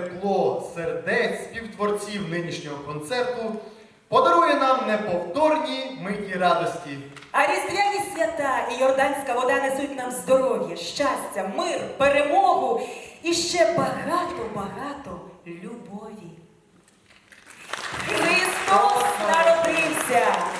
тепло сердець співтворців нинішнього концерту подарує нам неповторні миті радості. А різдвяні свята і Йорданська вода несуть нам здоров'я, щастя, мир, перемогу і ще багато-багато любові. Христос народився!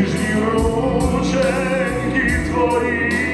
ніжні рученьки твої.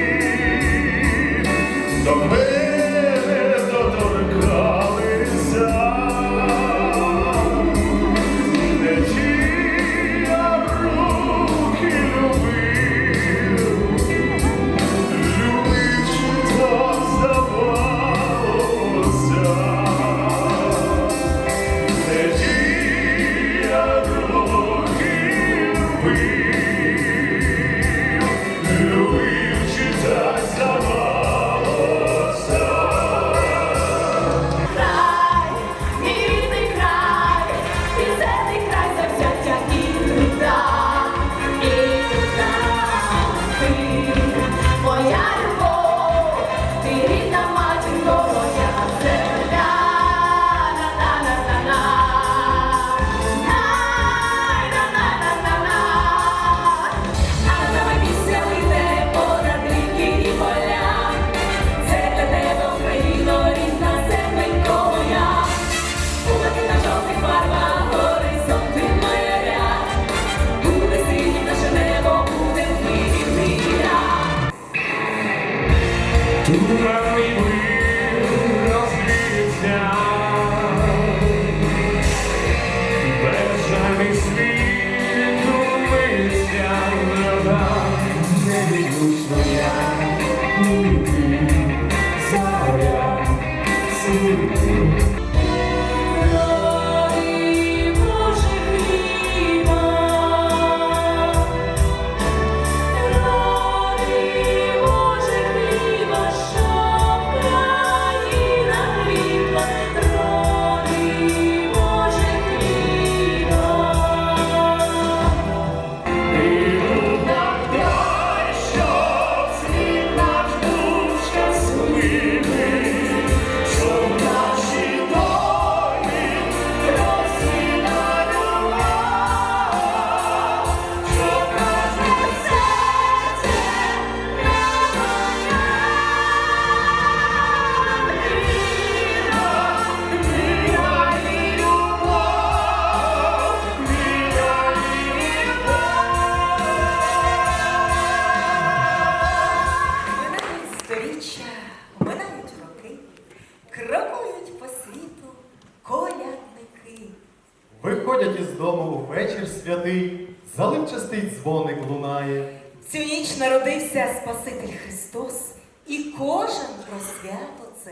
Лунає. Цю ніч народився Спаситель Христос, і кожен про свято це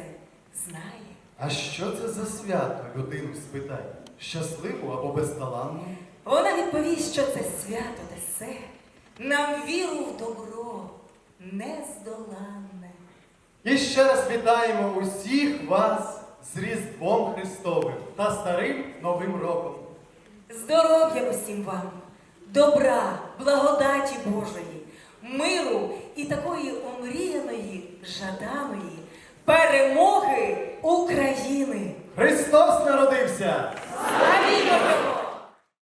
знає. А що це за свято, людину спитай? Щасливу або безталанну? Вона відповість, що це свято несе нам віру в добро нездоланне. І ще раз вітаємо усіх вас з Різдвом Христовим та Старим Новим Роком. Здоров'я усім вам, добра, благодаті Божої, миру і такої омріяної, жаданої перемоги України. Христос народився! Славі Його!